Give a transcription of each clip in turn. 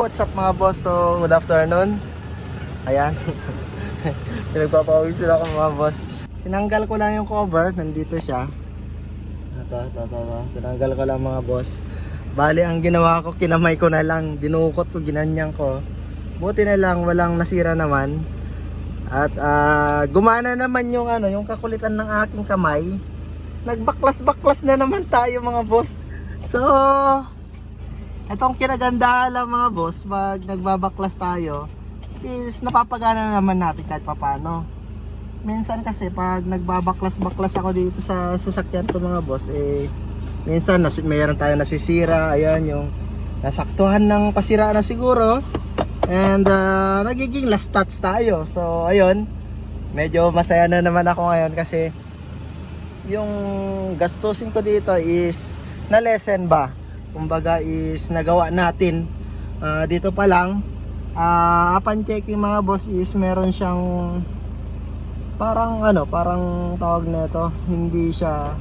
What's up mga boss? So, good afternoon. Ayan. Pinagpapawag sila ako mga boss. Tinanggal ko lang yung cover. Nandito siya. Ito, ito, ito, ito. Tinanggal ko lang mga boss. Bali, ang ginawa ko, kinamay ko na lang. Dinukot ko, ginanyang ko. Buti na lang, walang nasira naman. At ah, gumana naman yung ano, yung kakulitan ng aking kamay. Nagbaklas-baklas na naman tayo mga boss. So, Itong kinagandahan lang mga boss, pag nagbabaklas tayo, is napapagana naman natin kahit papano. Minsan kasi pag nagbabaklas-baklas ako dito sa sasakyan ko mga boss, eh, minsan nas mayroon tayo nasisira, ayan yung nasaktuhan ng pasira na siguro. And uh, nagiging last touch tayo. So ayun, medyo masaya na naman ako ngayon kasi yung gastusin ko dito is na lesson ba kumbaga is nagawa natin. Ah, dito pa lang uh, upon checking mga boss is meron siyang parang ano parang tawag na ito hindi siya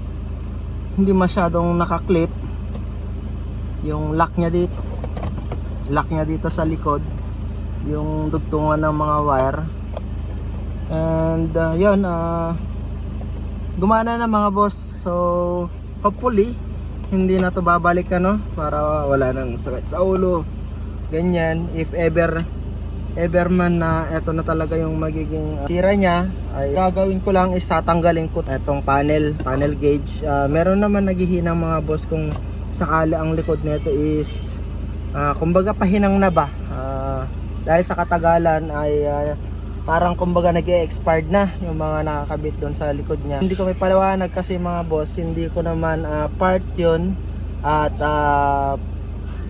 hindi masyadong nakaklip yung lock niya dito lock niya dito sa likod yung dugtungan ng mga wire. And uh, yun ah gumana na mga boss. So hopefully hindi na to babalik ano para wala nang sakit sa ulo. Ganyan if ever ever man na eto na talaga yung magiging uh, sira niya ay gagawin ko lang is tatanggalin ko etong panel panel gauge. Ah, meron naman naghihinang mga boss kung sakali ang likod nito is ah, kumbaga pahinang na ba? Ah, dahil sa katagalan ay ah, parang kumbaga nag expired na yung mga nakakabit doon sa likod niya. Hindi ko may paliwanag kasi mga boss, hindi ko naman ah, part yun at ah,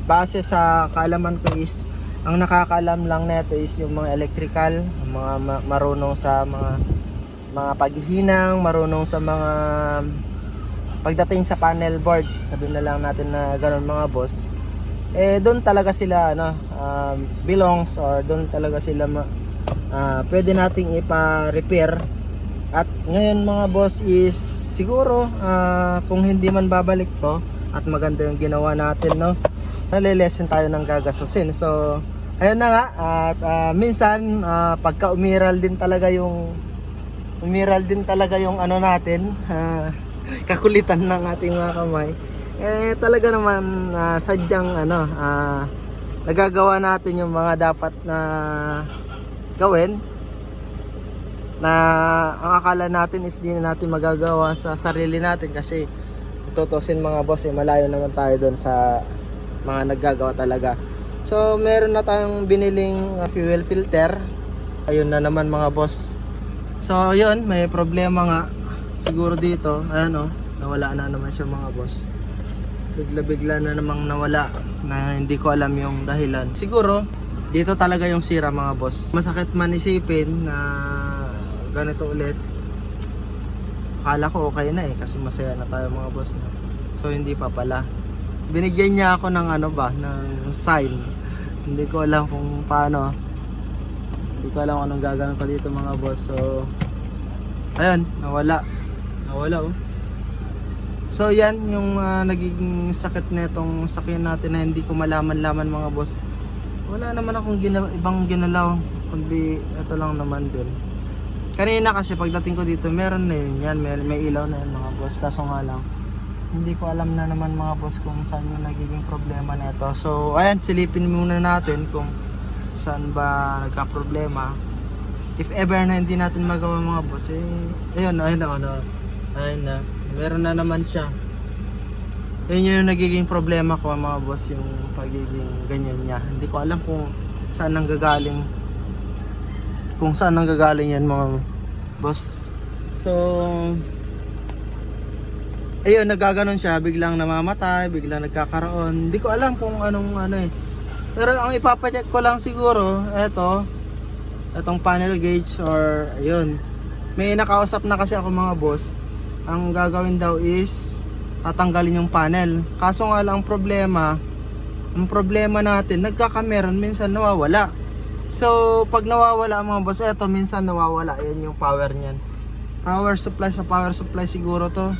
base sa kaalaman ko is ang nakakaalam lang neto is yung mga electrical, yung mga ma- marunong sa mga mga paghihinang, marunong sa mga pagdating sa panel board, sabihin na lang natin na ganun mga boss. Eh doon talaga sila ano, um, belongs or doon talaga sila ma- ah, pwede nating ipa-repair. At ngayon mga boss is siguro ah, kung hindi man babalik to at maganda yung ginawa natin no nalilesen tayo ng gagastusin so ayun na nga at ah, minsan ah, pagka umiral din talaga yung umiral din talaga yung ano natin ah, kakulitan ng ating mga kamay eh talaga naman ah, sadyang ano ah, nagagawa natin yung mga dapat na gawin na ang akala natin is di na natin magagawa sa sarili natin kasi tutusin mga boss eh, malayo naman tayo doon sa mga naggagawa talaga. So meron na tayong biniling uh, fuel filter. Ayun na naman mga boss. So yun may problema nga siguro dito. Ayan o nawala na naman siya mga boss. Bigla bigla na namang nawala na hindi ko alam yung dahilan. Siguro dito talaga yung sira mga boss. Masakit man isipin na ganito ulit. Akala ko okay na eh kasi masaya na tayo mga boss no? so hindi pa pala. Binigyan niya ako ng ano ba ng sign. Hindi ko alam kung paano. Hindi ko alam kung anong gagawin ko dito mga boss. So ayun nawala. Nawala oh. So yan yung ah, nagiging sakit nitong sakyan natin na hindi ko malaman-laman mga boss. Wala naman akong gina- ibang ginalaw kundi ito lang naman din. Kanina kasi pagdating ko dito meron na yun yan, may, may ilaw na yun mga boss. Kaso nga lang, hindi ko alam na naman mga boss kung saan yung nagiging problema nito. So ayan, silipin muna natin kung saan ba nagka-problema. If ever na hindi natin magawa mga boss, eh, ayun, ayun na, ano, ayun na, meron na naman siya. Yun yung nagiging problema ko mga boss, yung pagiging ganyan niya. Hindi ko alam kung saan nanggagaling kung saan nanggagaling yan mga boss. So, ayun, nagaganon siya, biglang namamatay, biglang nagkakaroon. Hindi ko alam kung anong ano eh. Pero ang ipapacheck ko lang siguro, eto, etong panel gauge or ayun. May nakausap na kasi ako mga boss. Ang gagawin daw is tatanggalin yung panel. Kaso nga lang ang problema, ang problema natin, nagkakameron minsan nawawala. So, pag nawawala mga boss, eto minsan nawawala. Yan yung power niyan. Power supply sa power supply siguro to.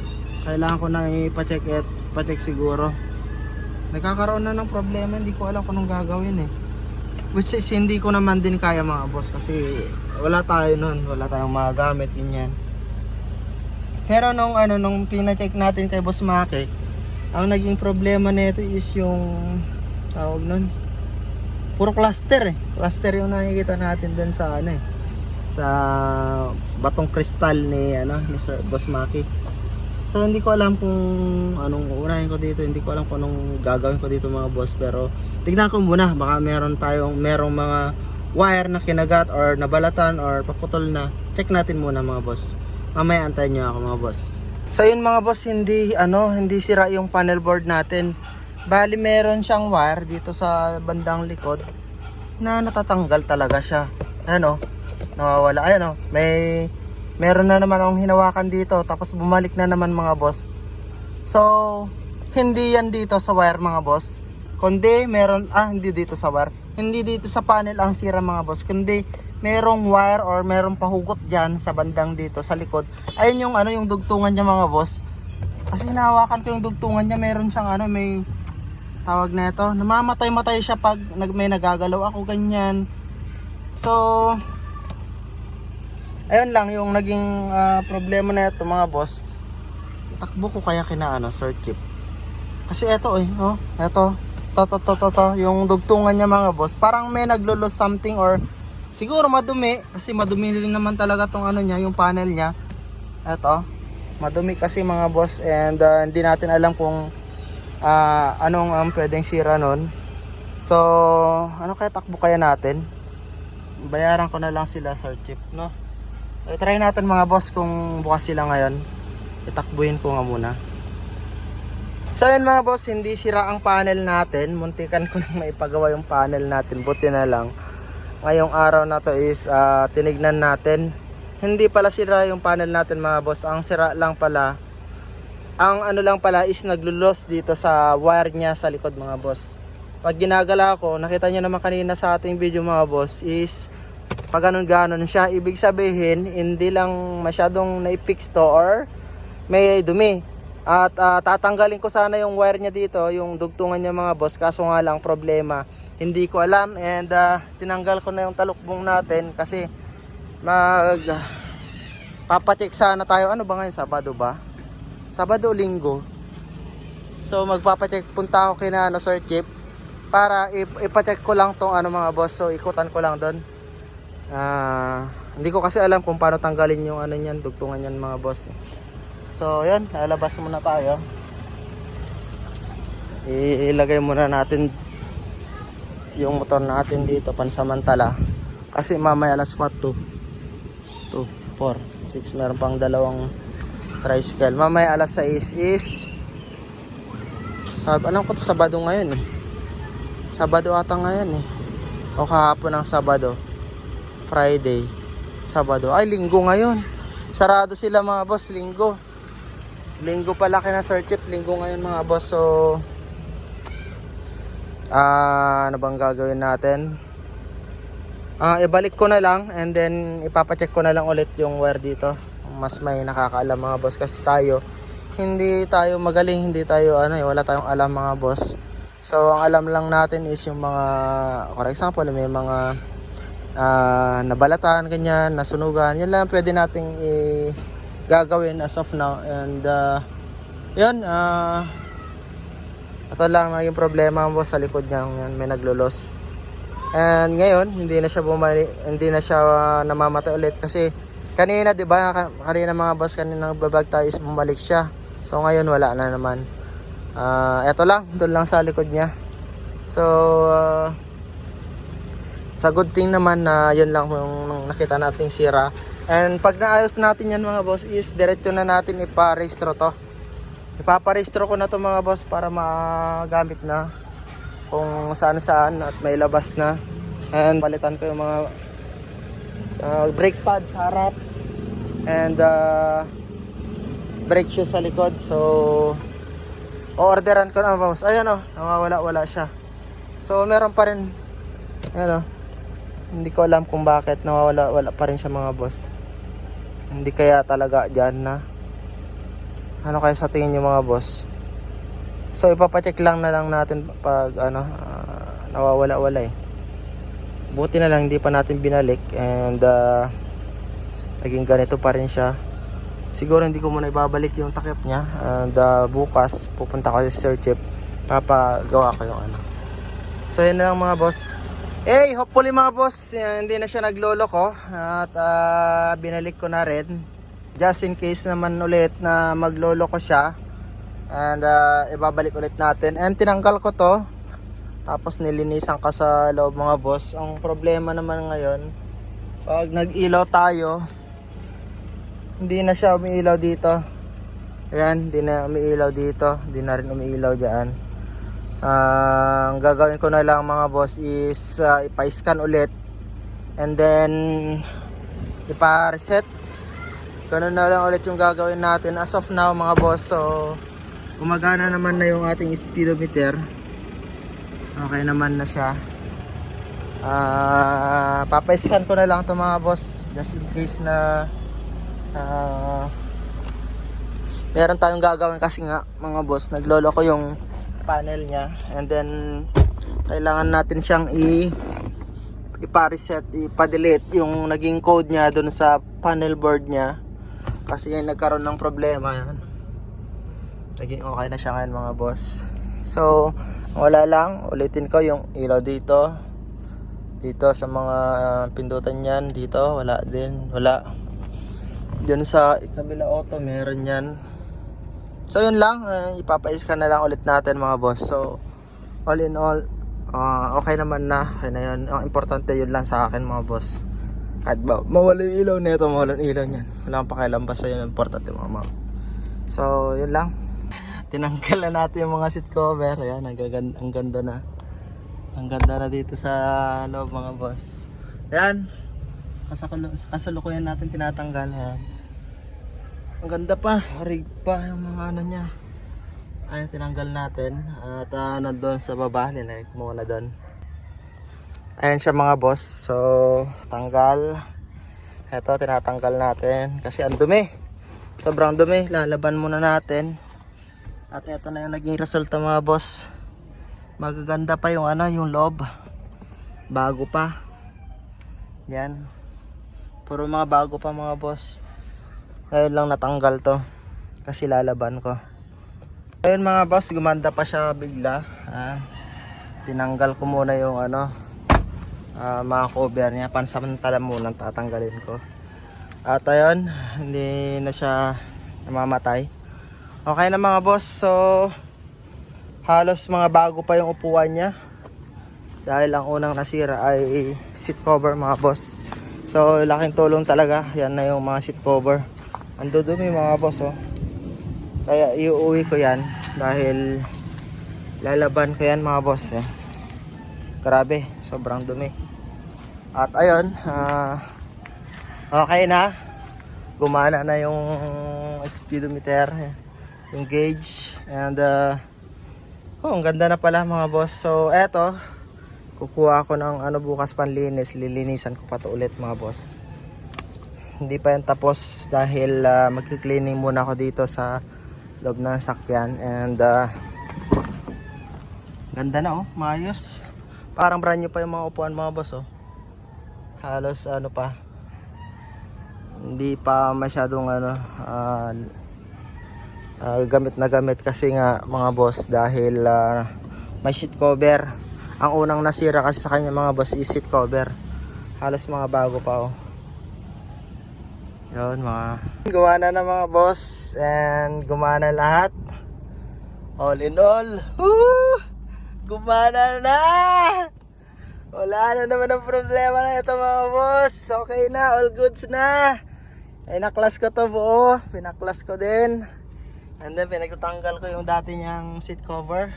Kailangan ko na ipacheck it, pacheck siguro. Nagkakaroon na ng problema, hindi ko alam kung anong gagawin eh. Which is hindi ko naman din kaya mga boss kasi wala tayo nun, wala tayong magagamit ganyan. Pero nung ano nung pina-check natin kay Boss Maki, ang naging problema nito is yung tawag nun puro cluster eh. Cluster yung nakikita natin dun sa ano eh sa batong kristal ni ano ni Sir Boss Maki. So hindi ko alam kung anong unahin ko dito, hindi ko alam kung anong gagawin ko dito mga boss pero tignan ko muna baka meron tayong merong mga wire na kinagat or nabalatan or paputol na. Check natin muna mga boss. Mamaya antayin niyo ako mga boss. So yun mga boss, hindi ano, hindi sira yung panel board natin. Bali meron siyang wire dito sa bandang likod na natatanggal talaga siya. Ano? Nawawala. Ayan oh. May meron na naman akong hinawakan dito tapos bumalik na naman mga boss. So, hindi yan dito sa wire mga boss. Kundi meron ah hindi dito sa wire. Hindi dito sa panel ang sira mga boss, kundi merong wire or merong pahugot diyan sa bandang dito sa likod. Ayun yung ano yung dugtungan niya mga boss. Kasi hinahawakan ko yung dugtungan niya, meron siyang ano may tawag na ito. Namamatay-matay siya pag nag, may nagagalaw ako ganyan. So, ayun lang yung naging ah, problema na ito mga boss. Takbo ko kaya kina ano, Sir Chip. Kasi ito eh, oh, ito. To, to, to, to, to, yung dugtungan niya mga boss. Parang may naglo-lose something or siguro madumi. Kasi madumi rin naman talaga tong ano niya, yung panel niya. Ito. Madumi kasi mga boss and ah, hindi natin alam kung ah, anong um, pwedeng sira nun. So, ano kaya takbo kaya natin? Bayaran ko na lang sila Sir Chip, no? So, try natin mga boss kung bukas sila ngayon. Itakbuhin ko nga muna. So yun mga boss, hindi sira ang panel natin. Muntikan ko nang maipagawa yung panel natin. Buti na lang. Ngayong araw na to is ah, tinignan natin. Hindi pala sira yung panel natin mga boss. Ang sira lang pala, ang ano lang pala is naglulos dito sa wire niya sa likod mga boss. Pag ginagala ko, nakita niyo naman kanina sa ating video mga boss is pag ganun ganon siya, ibig sabihin hindi lang masyadong naipix to or may dumi. At ah, tatanggalin ko sana yung wire niya dito, yung dugtungan niya mga boss. Kaso nga lang problema, hindi ko alam and ah, tinanggal ko na yung talukbong natin kasi mag papacheck sana tayo. Ano ba ngayon? Sabado ba? Sabado linggo. So magpapacheck punta ako kina ano, Sir Chip para ip- ipacheck ko lang tong ano mga boss. So ikutan ko lang doon. Ah, hindi ko kasi alam kung paano tanggalin yung ano niyan, dugtungan niyan mga boss. So, yan, lalabas muna tayo. Ilagay muna natin yung motor natin dito pansamantala. Kasi mamaya alas 4, 2, 4, 6, meron pang dalawang tricycle. Mamaya alas 6 is sab anong ko to Sabado ngayon eh. Sabado ata ngayon eh. O kahapon ng Sabado. Friday. Sabado. Ay, linggo ngayon. Sarado sila mga boss, linggo. Linggo pala kina Sir Chip, linggo ngayon mga boss. So, ah, ano bang gagawin natin? Ah, ibalik ko na lang and then ipapacheck ko na lang ulit yung wire dito. Mas may nakakaalam mga boss kasi tayo hindi tayo magaling, hindi tayo ano, eh, wala tayong alam mga boss. So, ang alam lang natin is yung mga for example, may mga ah, nabalatan ganyan, nasunugan. Yan lang pwede nating i- gagawin as of now. And uh, yun ah ito lang naging problema mo sa likod niya yan, may naglolos and ngayon hindi na siya bumali hindi na siya ah, namamatay ulit. Kasi kanina di ba ka- kanina mga boss kanina nagbabag tayo is bumalik siya. So ngayon wala na naman. Ah ito lang doon lang sa likod niya. So ah, sa good thing naman na yun lang yung nakita nating sira And pag naayos natin yan mga boss is diretso na natin ipa-restro to. Ipaparestro ko na to mga boss para magamit na kung saan saan at may labas na. And palitan ko yung mga uh, brake pad sa harap and uh, brake shoes sa likod. So orderan ko na boss. Ayan o, nawawala wala siya. So meron pa rin ayan o. Hindi ko alam kung bakit nawawala wala pa rin siya mga boss. Hindi kaya talaga dyan na. Ano kaya sa tingin nyo mga boss? So ipapacheck lang na lang natin pag ano ah, nawawala-wala eh. buti na lang hindi pa natin binalik and uh, naging ganito pa rin siya siguro hindi ko muna ibabalik yung takip niya and uh, bukas pupunta ko sa Sir Chip papagawa ko yung ano so yun na lang mga boss hey hopefully mga boss eh, hindi na siya naglolo ko at uh, binalik ko na rin. Just in case naman ulit na maglolo ko siya and uh, ibabalik ulit natin. And tinanggal ko to tapos nilinisan ka sa loob mga boss. Ang problema naman ngayon pag nag-ilaw tayo hindi na siya umiilaw dito. Ayan hindi na umiilaw dito hindi na rin umiilaw dyan Ah, ang gagawin ko na lang mga boss is uh, ipa-scan ulit. And then ipa-reset. Ganun na lang ulit yung gagawin natin as of now mga boss. So gumagana naman na yung ating speedometer. Okay naman na siya. Ah papa-scan ko na lang to mga boss just in case na ah meron tayong gagawin. Kasi nga mga boss naglolo ko yung panel niya. And then kailangan natin siyang i ipa-reset, ipa-delete yung naging code niya doon sa panel board niya. Kasi yung nagkaroon ng problema yan. Naging okay na siya ngayon mga boss. So wala lang. Ulitin ko yung ilaw dito. Dito sa mga pindutan yan dito wala din. Wala. Dyan sa kabila auto meron yan so yun lang. Uh, ipapais na lang ulit natin mga boss. So all in all ah, okay naman na. Okay na yun. Ang importante yun lang sa akin mga boss. At ba, mawala yung ilaw nito mawala yung ilaw niyan. Wala akong pakialam basta yun importante mga ma'am so yun lang. Tinanggal na natin yung mga seat cover. Ayan ang gaganda, ang ganda na. Ang ganda na dito sa loob mga boss. Ayan. Kasalukuyan natin tinatanggal. Ayan ang ganda pa. Rig pa yung mga ano niya. Ayan tinanggal natin. At uh, nandun sa baba. Nilagay ko muna doon ayan siya mga boss. So tanggal. Eto tinatanggal natin. Kasi ang dumi. Sobrang dumi. Lalaban muna natin. At eto na yung naging resulta mga boss. Magaganda pa yung ano yung loob bago pa. Yan. Puro mga bago pa mga boss ngayon lang natanggal to. Kasi lalaban ko. Ayun mga boss gumanda pa siya bigla. Ah, tinanggal ko muna yung ano ah, mga cover niya. Pansamantala muna tatanggalin ko. At ayun hindi na siya namamatay. Okay na mga boss so halos mga bago pa yung upuan niya. Dahil ang unang nasira ay seat cover mga boss. So laking tulong talaga. Yan na yung mga seat cover ang dudumi mga boss oh. Kaya iuwi ko yan dahil lalaban ko yan mga boss eh. grabe sobrang dumi. At ayun ah, okay na. Gumana na yung speedometer yung gauge and uh, oh ang ganda na pala mga boss. So eto kukuha ako ng ano bukas panlinis. Lilinisan ko pa to ulit mga boss hindi pa yan tapos dahil uh, magki-cleaning muna ako dito sa loob ng sakyan and uh, ganda na oh. Maayos. Parang brand new pa yung mga upuan mga boss oh. Halos ano pa. Hindi pa masyadong ano ah, ah, gamit na gamit kasi nga mga boss dahil ah, may seat cover. Ang unang nasira kasi sa kanya mga boss is seat cover. Halos mga bago pa oh yun mga gawa na mga boss and gumana lahat. All in all woo! gumana na wala na naman ang problema na ito mga boss. Okay na all goods na. Ay naklas ko to buo pinaklas ko din. And then pinagtatanggal ko yung dati niyang seat cover.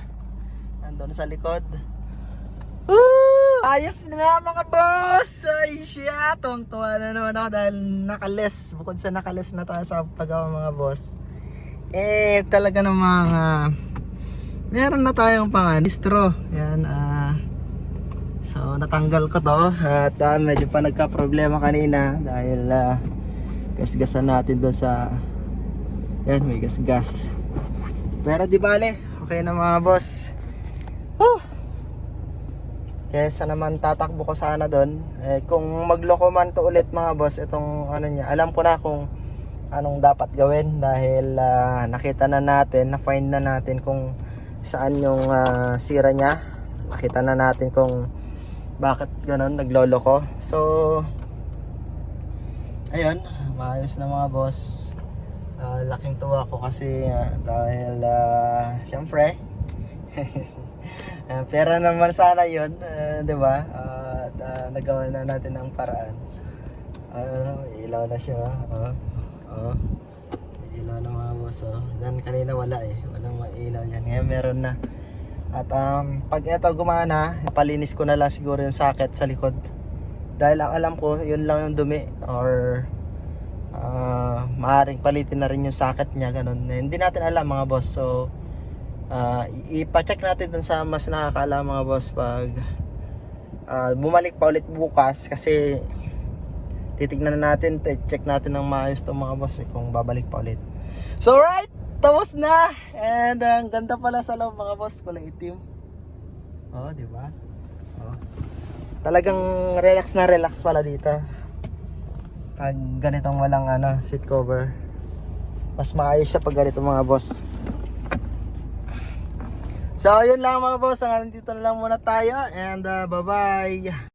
Nandun sa likod! Ayos nga mga boss! Ay siya! Tuwang-tuwa na naman ako dahil nakales. Bukod sa nakales na tayo sa paggawa mga boss. Eh, talaga namang ah, meron na tayong pang distro. Yan, ah. so, natanggal ko to. At ah, medyo pa nagka-problema kanina dahil ah, gasgasan natin doon sa yan, may gas-gas. Pero di bale, okay na mga boss. Woo! Kesa naman tatakbo ko sana doon. Eh, kung magloko man to ulit mga boss, itong ano niya, alam ko na kung anong dapat gawin dahil ah, nakita na natin, na-find na natin kung saan yung ah, sira niya. Nakita na natin kung bakit ganun nagloloko. So, ayun, maayos na mga boss. Ah, laking tuwa ko kasi ah, dahil uh, syempre Ah, pera naman sana yun, ah, di ba? Ah, at ah, nagawa na natin ang paraan. Ano, ilaw na siya. Oh, oh. May ilaw na mga boss. Oh. Dan kanina wala eh. Walang mailaw yan. Ngayon meron na. At um, pag ito gumana, palinis ko na lang siguro yung socket sa likod. Dahil ang alam ko, yun lang yung dumi. Or ah maaring palitin na rin yung socket niya. Ganun. Hindi natin alam mga boss. So, I- ipa-check natin dun sa mas nakakaalam mga boss pag ah, bumalik pa ulit bukas kasi titignan na natin, check natin ng maayos to mga boss eh, kung babalik pa ulit. So right, tapos na. And ah, ang ganda pala sa loob mga boss, kulay itim. Oh, di ba? Oh. Talagang relax na relax pala dito. Pag ganitong walang ano, seat cover. Mas maayos siya pag ganito mga boss. So, yun lang mga boss. Hanggang dito na lang muna tayo. And uh, bye-bye.